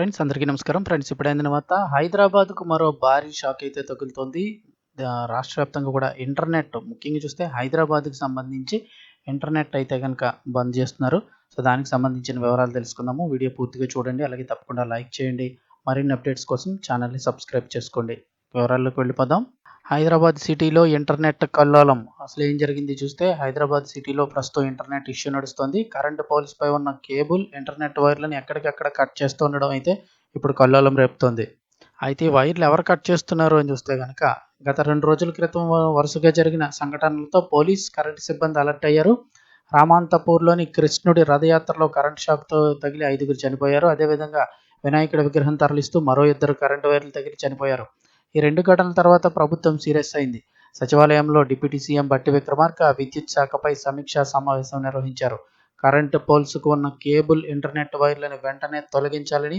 Friends అందరికీ నమస్కారం. Friends ఇప్పుడైన తర్వాత హైదరాబాద్కు మరో భారీ షాక్ అయితే తగులుతోంది. రాష్ట్ర వ్యాప్తంగా కూడా ఇంటర్నెట్ ముఖ్యంగా చూస్తే హైదరాబాద్కి సంబంధించి ఇంటర్నెట్ అయితే కనుక బంద్ చేస్తున్నారు. సో దానికి సంబంధించిన వివరాలు తెలుసుకుందాము. వీడియో పూర్తిగా చూడండి. అలాగే తప్పకుండా లైక్ చేయండి. మరిన్ని అప్డేట్స్ కోసం ఛానల్ని సబ్స్క్రైబ్ చేసుకోండి. వివరాల్లోకి వెళ్ళిపోదాం. హైదరాబాద్ సిటీలో ఇంటర్నెట్ కల్లోలం. అసలు ఏం జరిగింది చూస్తే హైదరాబాద్ సిటీలో ప్రస్తుతం ఇంటర్నెట్ ఇష్యూ నడుస్తుంది. కరెంటు పోల్స్ పై ఉన్న కేబుల్ ఇంటర్నెట్ వైర్లను ఎక్కడికక్కడ కట్ చేస్తూ ఉండడం అయితే ఇప్పుడు కల్లోలం రేపుతోంది. అయితే ఈ వైర్లు ఎవరు కట్ చేస్తున్నారు అని చూస్తే కనుక గత రెండు రోజుల క్రితం వరుసగా జరిగిన సంఘటనలతో పోలీస్ కరెంటు సిబ్బంది అలర్ట్ అయ్యారు. రామాంతపూర్లోని కృష్ణుడి రథయాత్రలో కరెంట్ షాక్తో తగిలి ఐదుగురు చనిపోయారు. అదేవిధంగా వినాయకుడి విగ్రహం తరలిస్తూ మరో ఇద్దరు కరెంటు వైర్లు తగిలి చనిపోయారు. ఈ రెండు ఘటనల తర్వాత ప్రభుత్వం సీరియస్ అయింది. సచివాలయంలో డిప్యూటీ సీఎం బట్టి విక్రమార్క విద్యుత్ శాఖపై సమీక్షా సమావేశం నిర్వహించారు. కరెంటు పోల్స్కు ఉన్న కేబుల్ ఇంటర్నెట్ వైర్లను వెంటనే తొలగించాలని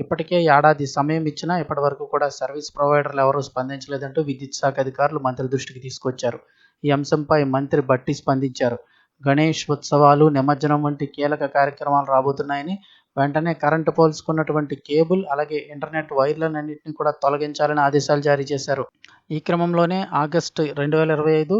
ఇప్పటికే ఏడాది సమయం ఇచ్చినా ఇప్పటి వరకు కూడా సర్వీస్ ప్రొవైడర్లు ఎవరూ స్పందించలేదంటూ విద్యుత్ శాఖ అధికారులు మంత్రి దృష్టికి తీసుకొచ్చారు. ఈ అంశంపై మంత్రి బట్టి స్పందించారు. గణేష్ ఉత్సవాలు నిమజ్జనం వంటి కీలక కార్యక్రమాలు రాబోతున్నాయని వెంటనే కరెంటు పోల్చుకున్నటువంటి కేబుల్ అలాగే ఇంటర్నెట్ వైర్లన్నింటినీ కూడా తొలగించాలని ఆదేశాలు జారీ చేశారు. ఈ క్రమంలోనే ఆగస్టు రెండు వేల ఇరవై ఐదు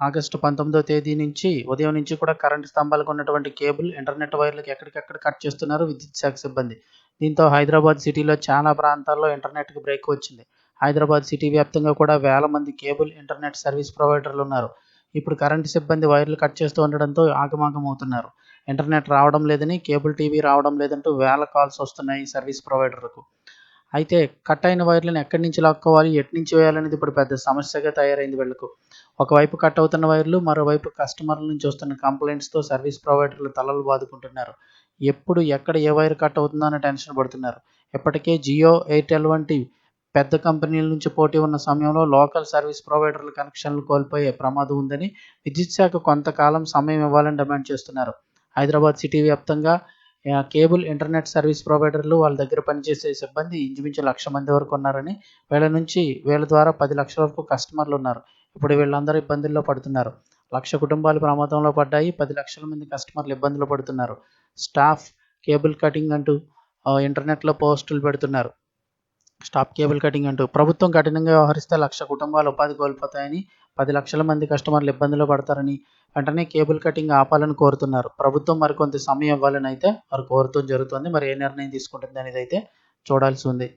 ఆగస్టు పంతొమ్మిదో తేదీ నుంచి ఉదయం నుంచి కూడా కరెంటు స్తంభాలకు ఉన్నటువంటి కేబుల్ ఇంటర్నెట్ వైర్లకు ఎక్కడికక్కడ కట్ చేస్తున్నారు విద్యుత్ శాఖ సిబ్బంది. దీంతో హైదరాబాద్ సిటీలో చాలా ప్రాంతాల్లో ఇంటర్నెట్కి బ్రేక్ వచ్చింది. హైదరాబాద్ సిటీ వ్యాప్తంగా కూడా వేల మంది కేబుల్ ఇంటర్నెట్ సర్వీస్ ప్రొవైడర్లు ఉన్నారు. ఇప్పుడు కరెంటు సిబ్బంది వైర్లు కట్ చేస్తూ ఉండడంతో ఆగమాగం అవుతున్నారు ఇంటర్నెట్ రావడం లేదని కేబుల్ టీవీ రావడం లేదంటూ వేల కాల్స్ వస్తున్నాయి సర్వీస్ ప్రొవైడర్లకు. అయితే కట్ అయిన వైర్లను ఎక్కడి నుంచి లాక్కోవాలి ఎటు నుంచి వేయాలనేది ఇప్పుడు పెద్ద సమస్యగా తయారైంది వీళ్ళకు. ఒకవైపు కట్ అవుతున్న వైర్లు మరోవైపు కస్టమర్ల నుంచి వస్తున్న కంప్లైంట్స్తో సర్వీస్ ప్రొవైడర్లు తలలు బాదుకుంటున్నారు. ఎప్పుడు ఎక్కడ ఏ వైర్ కట్ అవుతుందో అని టెన్షన్ పడుతున్నారు. ఇప్పటికే జియో ఎయిర్టెల్ వంటి పెద్ద కంపెనీల నుంచి పోటీ ఉన్న సమయంలో లోకల్ సర్వీస్ ప్రొవైడర్ల కనెక్షన్లు కోల్పోయే ప్రమాదం ఉందని విద్యుత్ శాఖ కొంతకాలం సమయం ఇవ్వాలని డిమాండ్ చేస్తున్నారు. హైదరాబాద్ సిటీ వ్యాప్తంగా కేబుల్ ఇంటర్నెట్ సర్వీస్ ప్రొవైడర్లు వాళ్ళ దగ్గర పనిచేసే సిబ్బంది ఇంచుమించు లక్ష మంది వరకు ఉన్నారని వీళ్ళ నుంచి వీళ్ళ ద్వారా పది లక్షల వరకు కస్టమర్లు ఉన్నారు. ఇప్పుడు వీళ్ళందరూ ఇబ్బందుల్లో పడుతున్నారు. లక్ష కుటుంబాలు ప్రమాదంలో పడ్డాయి పది లక్షల మంది కస్టమర్లు ఇబ్బందులు పడుతున్నారు. స్టాఫ్ కేబుల్ కటింగ్ అంటూ ఇంటర్నెట్లో పోస్టులు పెడుతున్నారు. స్టాప్ కేబుల్ కటింగ్ అంటూ ప్రభుత్వం కఠినంగా వ్యవహరిస్తే లక్ష కుటుంబాలు ఉపాధి కోల్పోతాయని పది లక్షల మంది కస్టమర్లు ఇబ్బందులు పడతారని వెంటనే కేబుల్ కటింగ్ ఆపాలని కోరుతున్నారు. ప్రభుత్వం మరికొంత సమయం ఇవ్వాలని అయితే వారు కోరుతూ జరుగుతుంది. మరి ఏ నిర్ణయం తీసుకుంటుంది అనేది అయితే చూడాల్సి ఉంది.